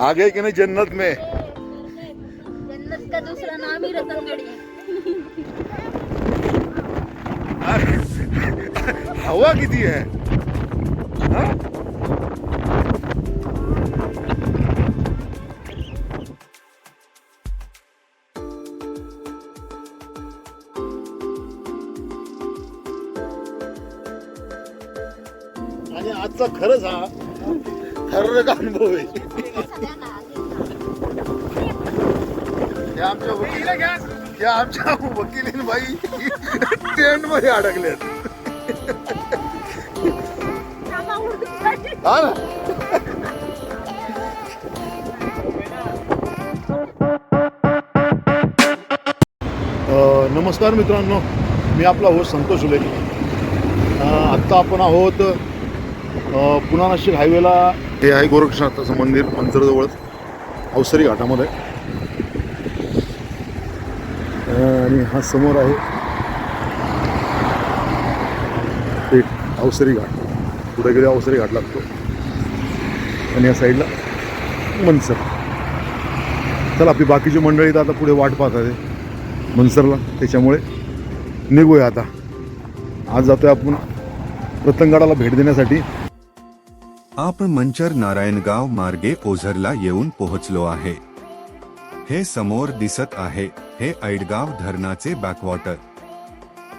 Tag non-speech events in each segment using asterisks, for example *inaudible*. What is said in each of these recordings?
आ गए कि नहीं जन्नत में? जन्नत का दूसरा नाम ही रतनगढ़ है। हवा किती आहे हा? आणि आजचा खरंच हा खरं का अनुभव आहे? आमच्या वकील या आमच्या वकिलीन बाई टेंटमध्ये अडकल्यात हा ना? नमस्कार मित्रांनो. मी आपला होस्ट संतोष उले आत्ता आपण आहोत अ, पुणा नाशिक हायवेला हे आहे गोरक्षनाथाचं मंदिर मंचरजवळच अवसरी घाटामध्ये. आणि हा समोर आहे एक अवसरी घाट. पुढे गेले अवसरी घाट लागतो. आणि या साईडला मनसर. चला आपली बाकीची मंडळी तर आता पुढे वाट पाहत आहे मनसरला. त्याच्यामुळे निघूया आता. आज जातोय आपण रतनगडाला भेट देण्यासाठी. आपण मंचर नारायणगाव मार्गे ओझरला येऊन पोहोचलो आहे. हे समोर दिसत आहे हे ऐडगाव धरणाचे बॅकवॉटर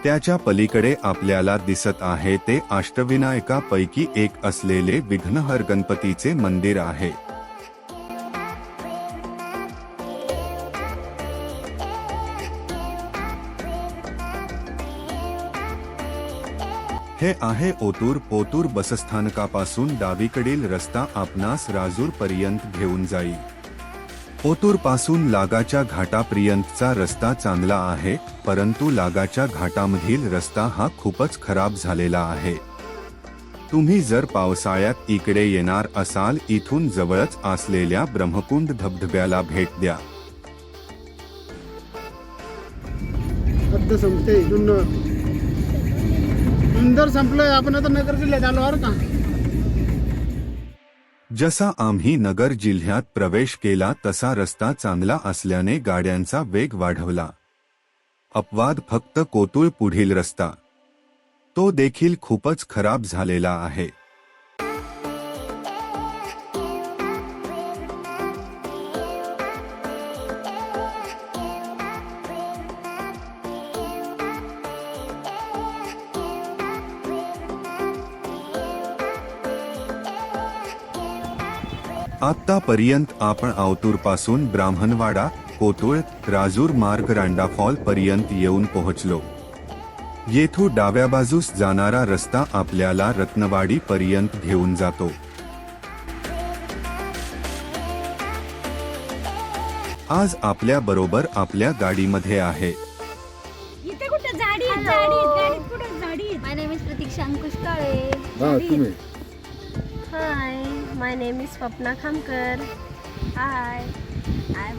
त्याच्या पलीकडे आपल्याला दिसत आहे ते अष्टविनायकापैकी एक असलेले विघ्नहर गणपतीचे मंदिर आहे. हे आहे ओतूर पोतूर बसस्थानकापासून डावीकडील रस्ता आपणास राजूर पर्यंत घेऊन जाईल. ओतूरपासून लागाच्या घाटापर्यंतचा रस्ता चांगला आहे परंतु लागाच्या घाटामधील रस्ता हा खूपच खराब झालेला आहे. तुम्ही जर पावसाळ्यात इकडे येणार असाल इथून जवळच असलेल्या ब्रह्मकुंड धबधब्याला भेट द्या. संपते इथून संपलोय आपण आता नगर जिल्ह्यात आलो का? जसा आम्ही नगर जिल्ह्यात प्रवेश केला तसा रस्ता चांगला असल्याने गाड्यांचा वेग वाढवला. अपवाद फक्त कोतुळ पुढील रस्ता. तो देखील खूपच खराब झालेला आहे. आतापर्यंत आपण आवतूरपासून ब्राह्मणवाडा कोतुळ राजूर मार्ग रांडाफॉल पर्यंत येऊन पोहोचलो. येथून डाव्या बाजूस जाणारा रस्ता आपल्याला रत्नवाडी पर्यंत घेऊन जातो. आज आपल्या बरोबर आपल्या गाडीमध्ये आहे. इथे कुठे झाडी आहेत, झाडी आहेत, गाडीत कुठे झाडी माय नेम इज प्रतीक्षा अंकुश काळे हा तुम्ही? My name is Swapna Khamkar hi I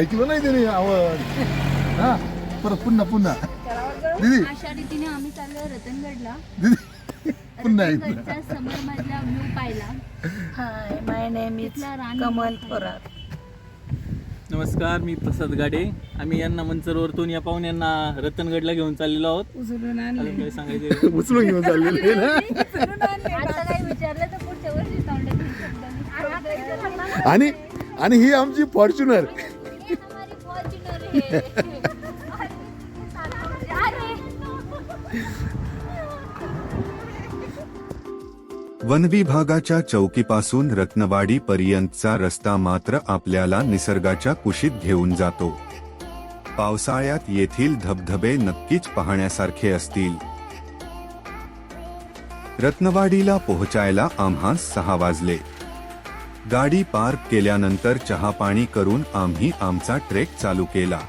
ऐकलं नाही त्याने आवाज. हा परत पुन्हा पुन्हा. दीदी. अशा रीतीने आम्ही चाललो रतनगडला. दीदी पुन्हा ऐकलं रतनगडचा समोर मधला व्ह्यू पाहिला हाय माय नेम इज तिथला कमल थोरात नमस्कार मी प्रसाद गाडे. आम्ही यांना मंचरवरतून या पाहुण्यांना रतनगडला घेऊन चाललेलो आहोत. उचलून अजून आणले काही सांगायचे? *laughs* उचलून घेऊन चाललेले ना? आता काही विचारलं आणि आणि ही आमची फॉर्च्युनर. वनविभागाच्या चौकीपासून रत्नवाडी पर्यंतचा रस्ता मात्र आपल्याला निसर्गाच्या कुशीत घेऊन जातो. पावसाळ्यात येथील धबधबे नक्कीच पाहण्यासारखे असतील. रत्नवाडीला पोहोचायला आम्हा सहा वाजले. गाडी पार्क केल्यानंतर चहा पाणी करून आम्ही आमचा ट्रेक चालू केला.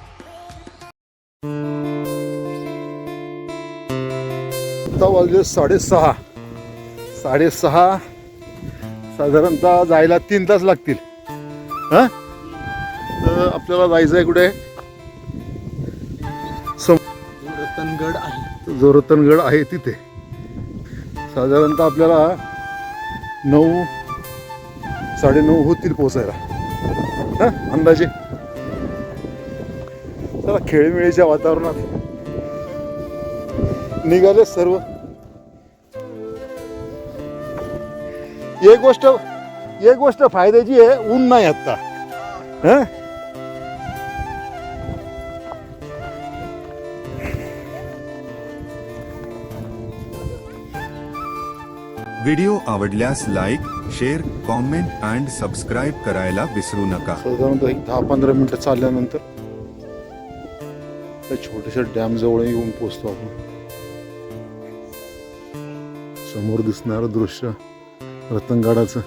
वाजले साडेसहा. साडेसहा. साधारणतः जायला तीन तास लागतील. हा? तर आपल्याला जायचं आहे कुठे रतनगड आहे. जो रतनगड आहे तिथे. साधारणतः आपल्याला नऊ साडेनऊ होतील पोचायला हा अंदाजे. चला खेळमेळीच्या वातावरणात. निघाले सर्व. एक गोष्ट एक गोष्ट फायद्याची आहे ऊन नाही आत्ता. हं? व्हिडिओ आवडल्यास like share comment and subscribe करायला विसरू नका. साधारणतः एक दहा पंधरा मिनटं चालल्यानंतर त्या छोट्याशा डॅम जवळ येऊन पोचतो आपण. समोर दिसणारं दृश्य रतनगडाचं.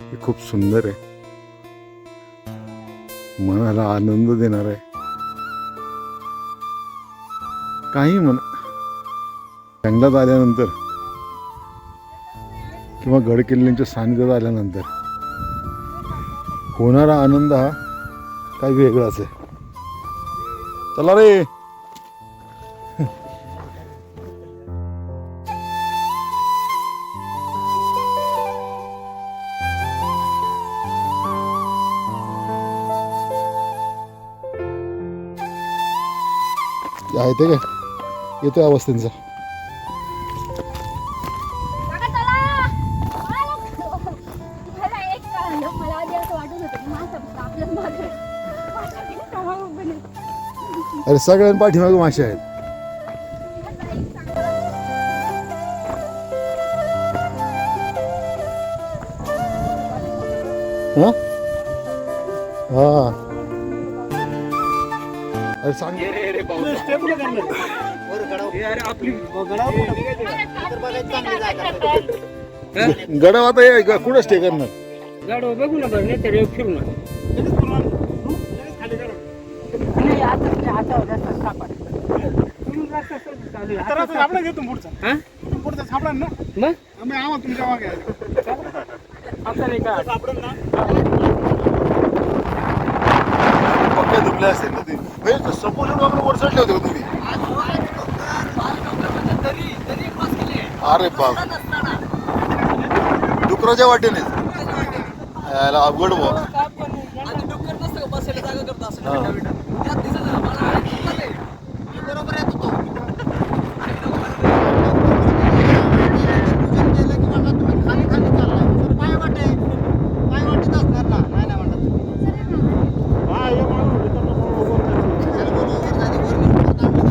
हे खूप सुंदर आहे. मनाला आनंद देणार आहे. काही म्हणा जंगलात आल्यानंतर किंवा गडकिल्ल्यांच्या सानिध्यात आल्यानंतर. होणारा आनंद हा काही वेगळाच आहे. चला रे. *laughs* आहे ते काय? येतोय आवाज अरे सगळ्यां पाठीमागे मासे आहेत. हा? हा. अरे सांग. गडाव आता कुठं स्टे करणार? गाडो बघू ना बरं नाही तर एक फिरू ना तर आता सापडा घेतो पुढचा. हा? पुढचा सापडा ना. मग? आम्ही आम्हाला तुमच्या मागे नाही का? पक्का दुबले असतील ना ते. म्हणजे आपण वर चढले होते का तुम्ही? अरे बाप. डुकराच्या वाटेने. अवघड बुवा.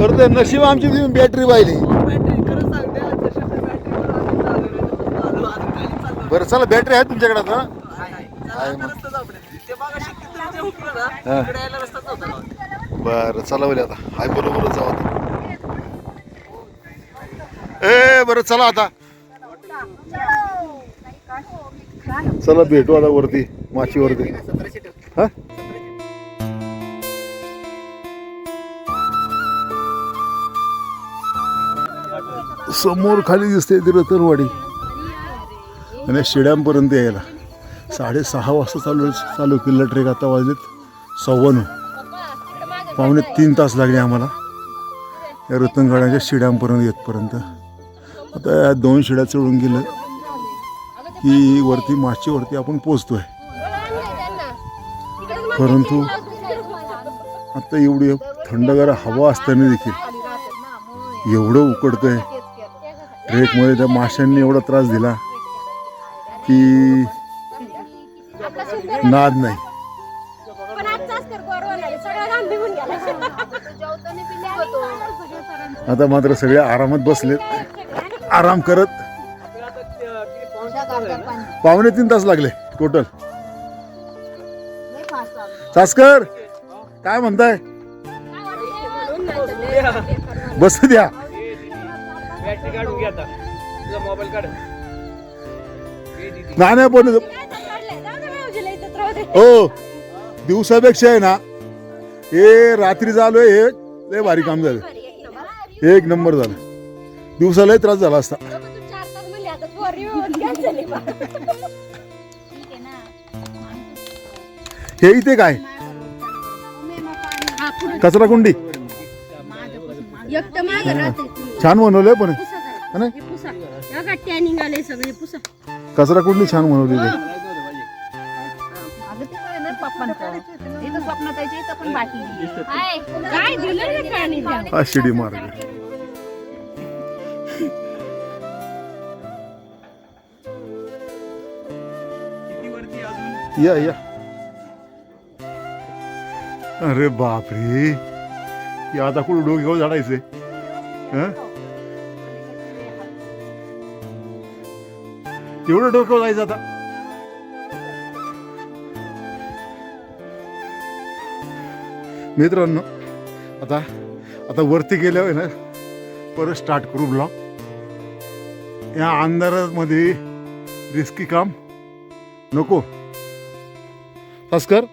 खरं तर नशीब आमची बॅटरी पाहिली बरं चला बॅटरी आहे तुमच्याकडे आता. बरं चला बोले आता. हाय बरोबरच जाऊ आता. ए बरं चला आता. चला भेटू आता वरती माचीवरती समोर खाली दिसते ती रतनवाडी. आणि शिड्यांपर्यंत यायला. साडेसहा वाजता चालू चालू किल्ला ट्रेक आता वाजलेत सव्वाण्णव पाहुणे तीन तास लागले आम्हाला. या रतनगडाच्या शिड्यांपर्यंत येतपर्यंत. आता या दोन शिड्या चढून गेलं की वरती माचीवरती आपण पोचतोय परंतु आता एवढी थंडगार हवा असताना देखील एवढं उकडतंय. ट्रेकमध्ये त्या माशांनी एवढा त्रास दिला की नाद नाही. आता मात्र सगळे आरामात बसलेत. आराम करत. पावणे तीन तास लागले टोटल चास्कर काय म्हणताय? बस द्या. बॅटरी काढून घ्या आता तुझा मोबाईल काढ नाही नाही पण. हो दिवसापेक्षा आहे ना हे रात्री झालोय हे लय भारी काम झालं एक नंबर. झालं दिवसालाही त्रास झाला असता. हे इथे काय. कचरा कुंडी. छान बनवलंय पण. है ना? हे पुसा. हे बघा, टॅनिंग आले सगळे पुसा. कचरा कुंडी छान हाय काय दिलं ना पाणी हा शिडी या या. अरे बापरे. हे आता कुठं डोक्यावर झाडायचे हं? एवढं डोक्यावर जायचं आता. मित्रांनो आता आता वरती गेल्यावर ना परत स्टार्ट करू ब्लॉग या अंधारामध्ये रिस्की काम नको. तस्कर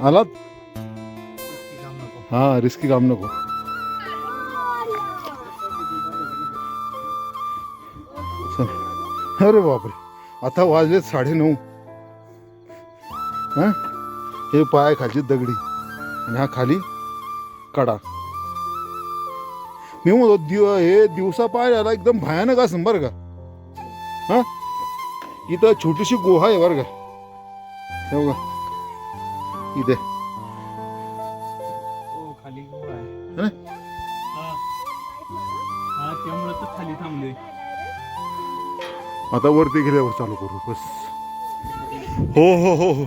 आलात? हा रिस्की काम नको. अरे बापरे. आता वाजले साडेनऊ. हां? हे पाय खालची दगडी. आणि हा खाली कडा मी म्हणतो दिव हे दिवसा पाहायला एकदम भयानक असं बरं का? हा? इथं छोटीशी गुहा आहे बरं का? हे बघा. इथे. आता वरती गेल्यावर चालू करू बस. हो हो हो हो.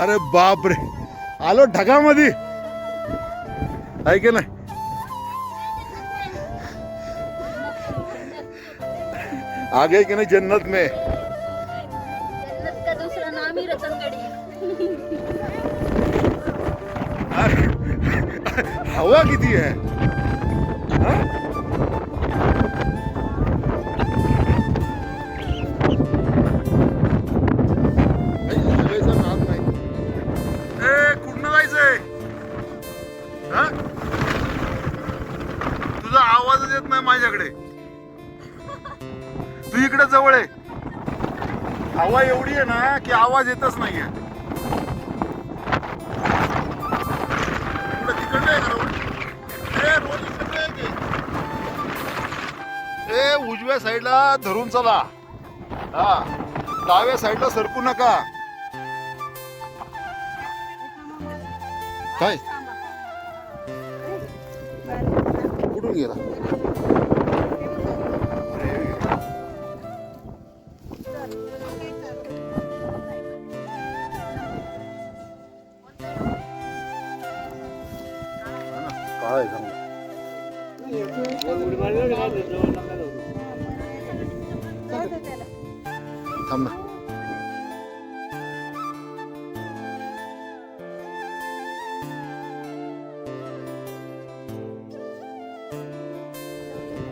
अरे बाप रे. आलो ढगामध्ये. आहे की नाही? आगे की नाही जन्नत में? जन्नत का दुसरा नाम ही रतनगडी. हवा किती हा? माझ्याकडे. तू इकडे जवळ आहे हवा एवढी आहे ना की आवाज येतच नाहीये. ए, ए उजव्या साईडला धरून चला. हा डाव्या साईडला सरकू नका. काय? कुठून गेला? थांब ना.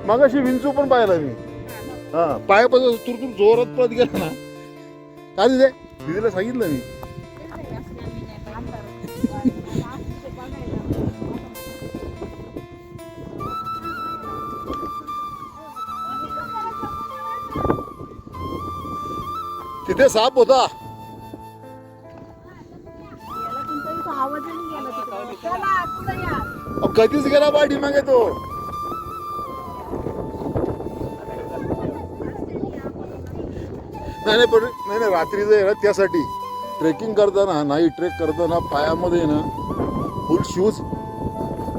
मगाशी विंचू पण पाहिला मी. हा पायापासून तुरतूर जोरात पळत गेला ना. काय दिदे दिदीला सांगितलं मी. तिथे साप होता. कधीच गेला पाठी मागे तो. नाही नाही पण नाही नाही रात्रीचं आहे ना त्यासाठी ट्रेकिंग करताना नाही ट्रेक करताना पायामध्ये ना फुल शूज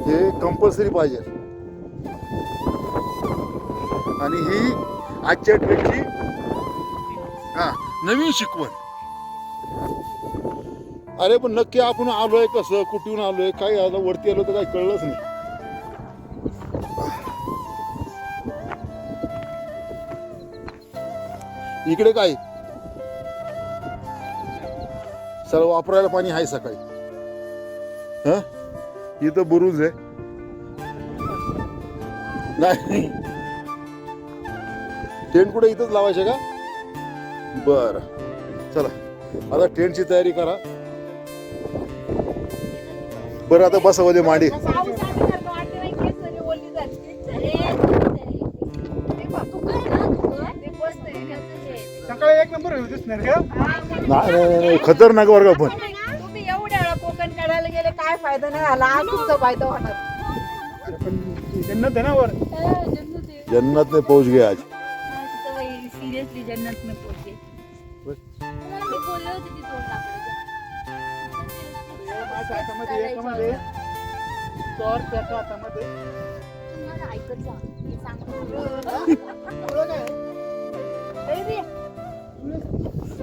हे कंपल्सरी पाहिजे. आणि ही आजच्या ट्रेकची नवीन शिकवण. अरे पण नक्की आपण आलोय कसं? कुठून आलोय? काय आलं वरती आलो तर काही कळलंच नाही. इकडे काय? सर्व वापरायला पाणी आहे सकाळी. ह? इथं बुरुज आहे. नाही. टेंट कुठे इथंच लावायचे का? बर. चला आता टेंटची तयारी करा. बरं आता बसा मध्ये मांडी. सकाळी एक नंबर होईल दिसणार का? नाही नाही, नाही खतरनाक वर्ग पण. तुम्ही एवढ्या वेळा कोकण काढायला गेले काय फायदा नाही झाला आज तुमचा फायदा होणार. जन्नत आहे ना वर. जन्नत में पहुंच गए आज. सिरियसली जन्नत में त्याच्या हातामध्ये ऐकत जा. मी सांगतो.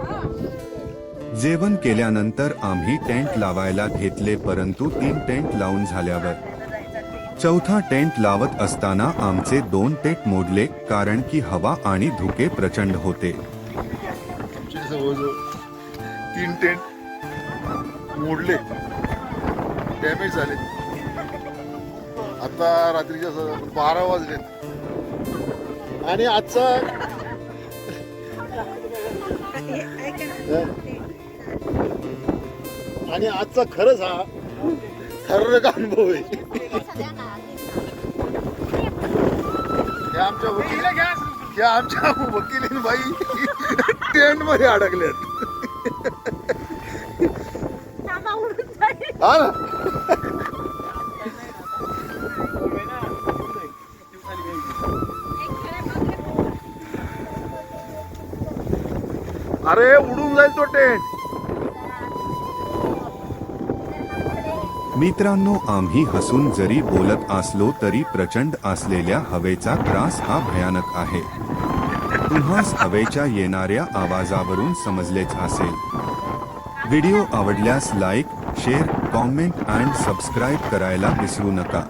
हा. जेवण केल्यानंतर आम्ही टेंट लावायला घेतले परंतु तीन टेंट लावून झाल्यावर. चौथा टेंट लावत असताना आमचे दोन टेंट मोडले कारण की हवा आणि धुके प्रचंड होते. तीन टेंट मोडले. डॅमेज झाले. आता रात्रीच्या बारा वाजलेत आणि आजचा आणि आजचा खरंच हा खरं अनुभव आहे. आमच्या वकील या आमच्या वकीलीन बाई टेंटमध्ये अडकल्यात हा ना? अरे उडून जाईल तो टेंट. मित्रांनो आम्ही हसून जरी बोलत असलो तरी प्रचंड असलेल्या हवेचा त्रास हा भयानक आहे. तुम्हास हवेच्या येणाऱ्या आवाजावरून समजलेच असेल. व्हिडिओ आवडल्यास like share comment and subscribe करायला विसरू नका.